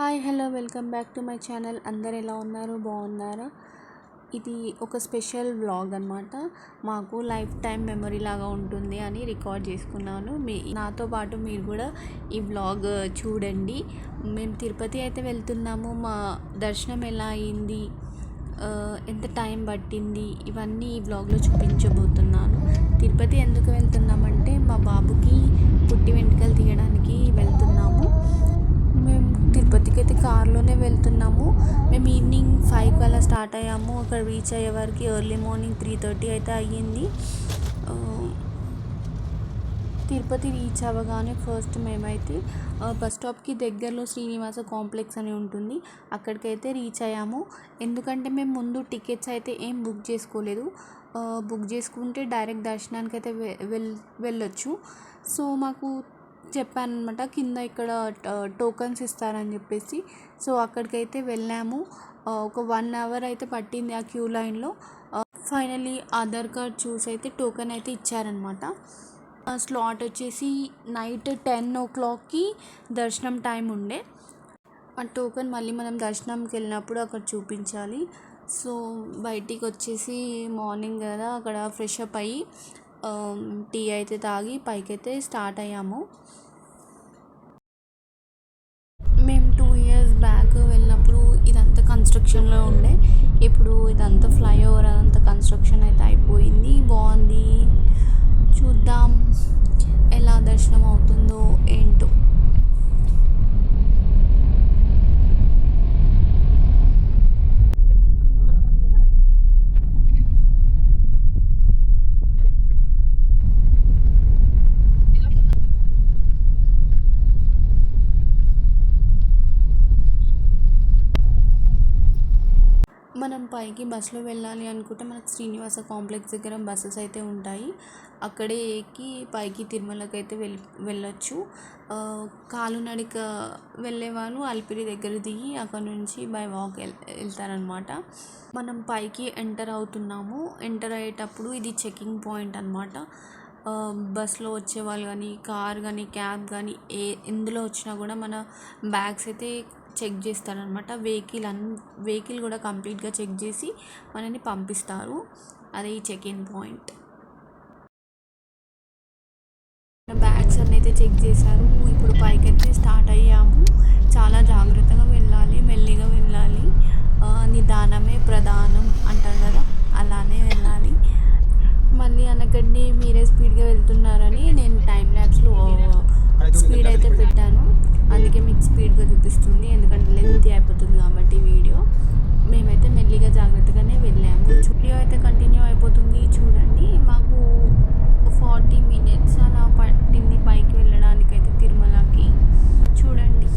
Hi hello welcome back to my channel. అందరు ఎలా ఉన్నారు? బాగున్నారా? ఇది ఒక స్పెషల్ వ్లాగ్ అనమాట మాకు లైఫ్ టైం మెమరీ లాగా ఉంటుంది అని రికార్డ్ చేసుకున్నాను. మీ నాతో పాటు మీరు కూడా ఈ వ్లాగ్ చూడండి. మేము తిరుపతి అయితే వెళ్తున్నాము. మా దర్శనం ఎలా అయింది? ఎంత టైం పట్టింది? ఇవన్నీ ఈ వ్లాగ్లో చూపించబోతున్నాను. తిరుపతి ఎందుకు వెళ్తున్నామంటే మా బాబుకి పుట్టి వెంట్రుకలు తీయడానికి వెళ్తున్నాము. మేము తిరుపతికి అయితే కార్లోనే వెళ్తున్నాము. మేము ఈవినింగ్ ఫైవ్ అలా స్టార్ట్ అయ్యాము. అక్కడ రీచ్ అయ్యే వరకు ఎర్లీ మార్నింగ్ త్రీ థర్టీ అయితే అయ్యింది. తిరుపతి రీచ్ అవ్వగానే ఫస్ట్ మేమైతే బస్ స్టాప్కి దగ్గరలో శ్రీనివాస కాంప్లెక్స్ అని ఉంటుంది. అక్కడికైతే రీచ్ అయ్యాము. ఎందుకంటే మేము ముందు టికెట్స్ అయితే ఏం బుక్ చేసుకోలేదు. బుక్ చేసుకుంటే డైరెక్ట్ దర్శనానికి అయితే వె వెల్ వెళ్ళొచ్చు. సో మాకు చెప్పాను అనమాట కింద ఇక్కడ టోకన్స్ ఇస్తారని చెప్పేసి. సో అక్కడికైతే వెళ్ళాము. ఒక వన్ అవర్ అయితే పట్టింది ఆ క్యూ లైన్లో. ఫైనలీ ఆధార్ కార్డ్ చూసి అయితే టోకెన్ అయితే ఇచ్చారనమాట స్లాట్ వచ్చేసి నైట్ టెన్ ఓ క్లాక్కి దర్శనం టైం ఉండే. ఆ టోకెన్ మళ్ళీ మనం దర్శనంకి వెళ్ళినప్పుడు అక్కడ చూపించాలి. సో బయటికి వచ్చేసి మార్నింగ్ కదా అక్కడ ఫ్రెష్ అప్ అయ్యి టీ అయితే తాగి పైకైతే స్టార్ట్ అయ్యాము మేము టూ ఇయర్స్ బ్యాక్ వెళ్ళినప్పుడు ఇదంతా కన్స్ట్రక్షన్లో ఉండే. ఇప్పుడు ఇదంతా ఫ్లైఓవర్ అదంతా కన్స్ట్రక్షన్ అయితే అయిపోయింది. బాగుంది. చూద్దాం. ఎలా దర్శనం అవుతుందో ఏంటో మనం పైకి బస్సులో వెళ్ళాలి అనుకుంటే మనకు శ్రీనివాస కాంప్లెక్స్ దగ్గర బస్సెస్ అయితే ఉంటాయి. అక్కడే ఎక్కి పైకి తిరుమలకి అయితే వెళ్ వెళ్ళొచ్చు. ఆ, కాలునడిక అలిపిరి దగ్గర దిగి అక్కడ నుంచి బై వాక్ వెళ్తారనమాట మనం పైకి ఎంటర్ అవుతున్నాము. ఎంటర్ అయ్యేటప్పుడు ఇది చెకింగ్ పాయింట్ అనమాట బస్లో వచ్చే వాళ్ళు కానీ కార్ కానీ క్యాబ్ కానీ ఏ ఎందులో వచ్చినా కూడా మన బ్యాగ్స్ అయితే చెక్ చేస్తారనమాట వెహికల్ అన్ వెహికల్ కూడా కంప్లీట్గా చెక్ చేసి మనని పంపిస్తారు. అదే ఈ చెక్ ఇన్ పాయింట్ బ్యాగ్స్ అన్నీ అయితే చెక్ చేశారు. ఇప్పుడు పైకి అయితే స్టార్ట్ అయ్యాము. చాలా జాగ్రత్తగా వెళ్ళాలి మెల్లిగా వెళ్ళాలి. నిదానమే ప్రధానం అంటారు కదా అలానే వెళ్ళాలి. మళ్ళీ అనకండి మీరే స్పీడ్గా వెళ్తున్నారని నేను టైం ల్యాబ్స్లో స్పీడ్ అయితే పెట్టాను. అందుకే మీకు స్పీడ్గా చూపిస్తుంది. ఎందుకంటే లెంతీ అయిపోతుంది కాబట్టి వీడియో. మేమైతే మెల్లిగా జాగ్రత్తగానే వెళ్ళాము. వీడియో అయితే కంటిన్యూ అయిపోతుంది. చూడండి మాకు ఫార్టీ మినిట్స్ అలా పట్టింది పైకి వెళ్ళడానికి అయితే తిరుమలకి చూడండి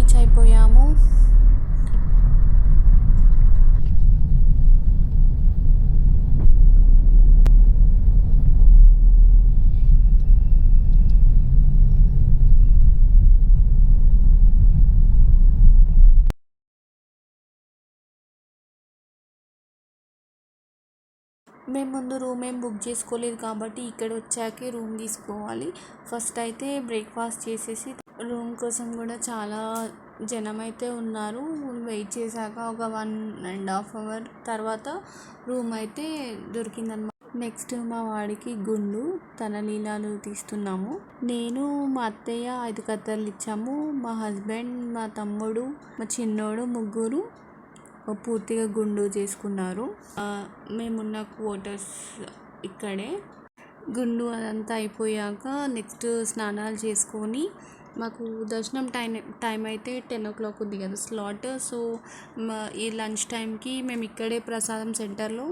తిరుమల అయితే రీచ్ అయిపోయాము మేము ముందు రూమ్ ఏం బుక్ చేసుకోలేదు కాబట్టి ఇక్కడ వచ్చాకే రూమ్ తీసుకోవాలి ఫస్ట్ అయితే బ్రేక్ఫాస్ట్ చేసేసి రూమ్ కోసం కూడా చాలా జనం అయితే ఉన్నారు. వెయిట్ చేశాక ఒక వన్ అండ్ హాఫ్ అవర్ తర్వాత రూమ్ అయితే దొరికిందనమాట నెక్స్ట్ మా వాడికి గుండు తన లీలాలు తీస్తున్నాము. నేను మా అత్తయ్య ఐదు కత్తర్లు ఇచ్చాము. మా హస్బెండ్ మా తమ్ముడు మా చిన్నోడు ముగ్గురు పూర్తిగా గుండు చేసుకున్నారు. మేమున్న క్వార్టర్స్ ఇక్కడే. గుండు అదంతా అయిపోయాక నెక్స్ట్ స్నానాలు చేసుకొని మాకు దర్శనం టైం టైం అయితే టెన్ ఓ క్లాక్ ఉంది కదా స్లాట్. సో ఈ లంచ్ టైంకి మేము ఇక్కడే ప్రసాదం సెంటర్లో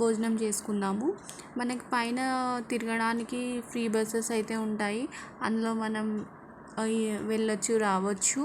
భోజనం చేసుకున్నాము మనకి పైన తిరగడానికి ఫ్రీ బస్సెస్ అయితే ఉంటాయి. అందులో మనం వెళ్ళొచ్చు రావచ్చు.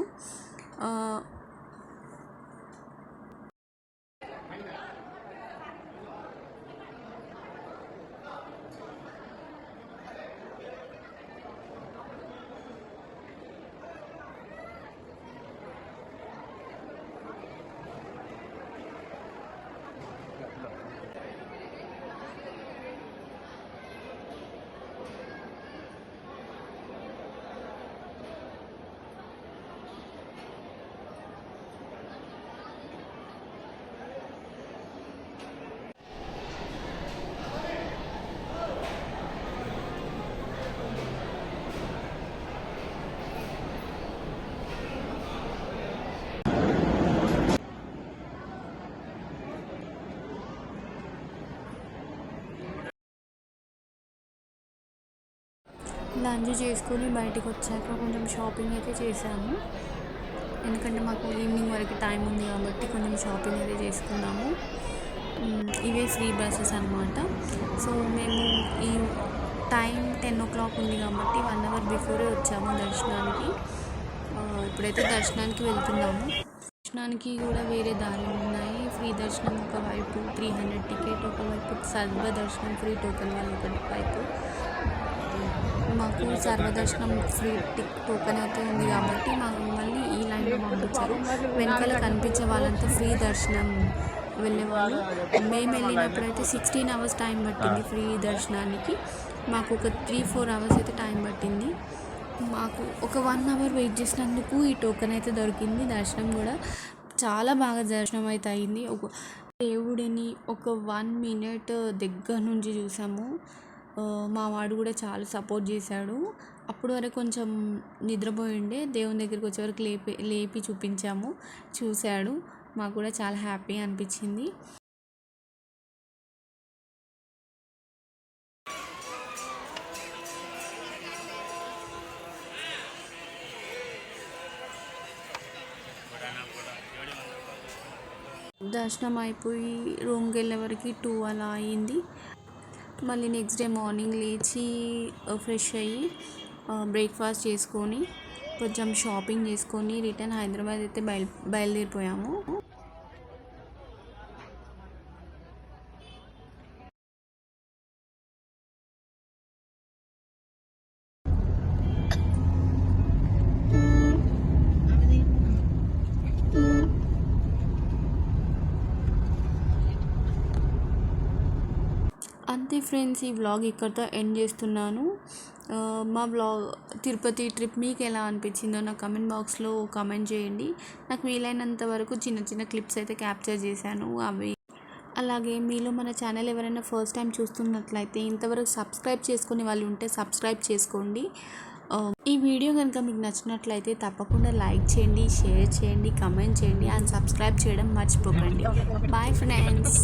లంచ్ చేసుకొని బయటికి వచ్చాక కొంచెం షాపింగ్ అయితే చేసాము ఎందుకంటే మాకు ఈవినింగ్ వరకు టైం ఉంది కాబట్టి కొంచెం షాపింగ్ అయితే చేసుకున్నాము. ఇవే ఫ్రీ బస్సెస్ అనమాట సో మేము ఈ టైం టెన్ ఓ క్లాక్ ఉంది కాబట్టి వన్ అవర్ బిఫోరే వచ్చాము దర్శనానికి. ఇప్పుడైతే దర్శనానికి వెళ్తున్నాము. దర్శనానికి కూడా వేరే దారులు ఉన్నాయి. ఫ్రీ దర్శనం ఒకవైపు త్రీ హండ్రెడ్ టికెట్ ఒకవైపు సర్వ దర్శనం ఫ్రీ టోకెన్ వాళ్ళు ఒక వైపు. మాకు సర్వదర్శనం ఫ్రీ టిక్ టోకెన్ అయితే ఉంది కాబట్టి మాకు ఈ లైన్లో పంపించారు. వెనకాల కనిపించే వాళ్ళంతా ఫ్రీ దర్శనం వెళ్ళేవాళ్ళు. మేము వెళ్ళినప్పుడైతే సిక్స్టీన్ అవర్స్ టైం పట్టింది ఫ్రీ దర్శనానికి. మాకు ఒక త్రీ ఫోర్ అవర్స్ అయితే టైం పట్టింది. మాకు ఒక వన్ అవర్ వెయిట్ చేసినందుకు ఈ టోకెన్ అయితే దొరికింది. దర్శనం కూడా చాలా బాగా దర్శనం అయితే అయింది. ఒక దేవుడిని ఒక వన్ మినిట్ దగ్గర నుంచి చూసాము. మా వాడు కూడా చాలా సపోర్ట్ చేశాడు. అప్పుడు వరకు కొంచెం నిద్రపోయిండే. దేవుని దగ్గరికి వచ్చే వరకు లేపి లేపి చూపించాము. చూశాడు. మాకు కూడా చాలా హ్యాపీ అనిపించింది. దర్శనం అయిపోయి రూమ్కి వెళ్ళే వరకు టూ అలా అయింది. మళ్ళీ నెక్స్ట్ డే మార్నింగ్ లేచి ఫ్రెష్ అయ్యి బ్రేక్ఫాస్ట్ చేసుకొని కొంచెం షాపింగ్ చేసుకొని రిటర్న్ హైదరాబాద్ అయితే బయలు బయలుదేరిపోయాము. అంతే ఫ్రెండ్స్ ఈ వ్లాగ్ ఇక్కడితో ఎండ్ చేస్తున్నాను. మా వ్లాగ్ తిరుపతి ట్రిప్ మీకు ఎలా అనిపించిందో నా కమెంట్ బాక్స్లో కమెంట్ చేయండి. నాకు వీలైనంత వరకు చిన్న చిన్న క్లిప్స్ అయితే క్యాప్చర్ చేశాను అవి. అలాగే మీలో మన ఛానల్ ఎవరైనా ఫస్ట్ టైం చూస్తున్నట్లయితే ఇంతవరకు సబ్స్క్రైబ్ చేసుకునే వాళ్ళు ఉంటే సబ్స్క్రైబ్ చేసుకోండి. ఈ వీడియో కనుక మీకు నచ్చినట్లయితే తప్పకుండా లైక్ చేయండి షేర్ చేయండి కమెంట్ చేయండి అండ్ సబ్స్క్రైబ్ చేయడం మర్చిపోకండి. Bye friends